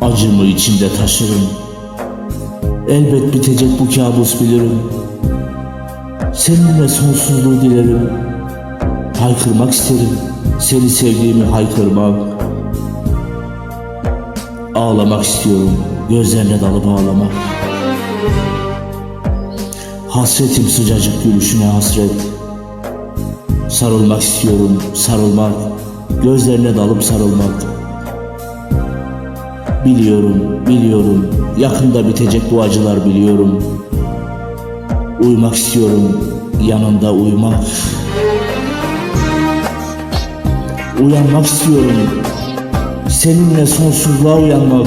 Acımı içimde taşırım. Elbet bitecek bu kabus bilirim. Seninle sonsuzluğu dilerim. Haykırmak isterim. Seni sevdiğimi haykırmak. Ağlamak istiyorum. Gözlerine dalıp ağlamak. Hasretim sıcacık gülüşüne hasret. Sarılmak istiyorum, sarılmak. Gözlerine dalıp sarılmak. Biliyorum, biliyorum. Yakında bitecek bu acılar biliyorum. Uyumak istiyorum, yanında uyumak. Uyanmak istiyorum, seninle sonsuzluğa uyanmak.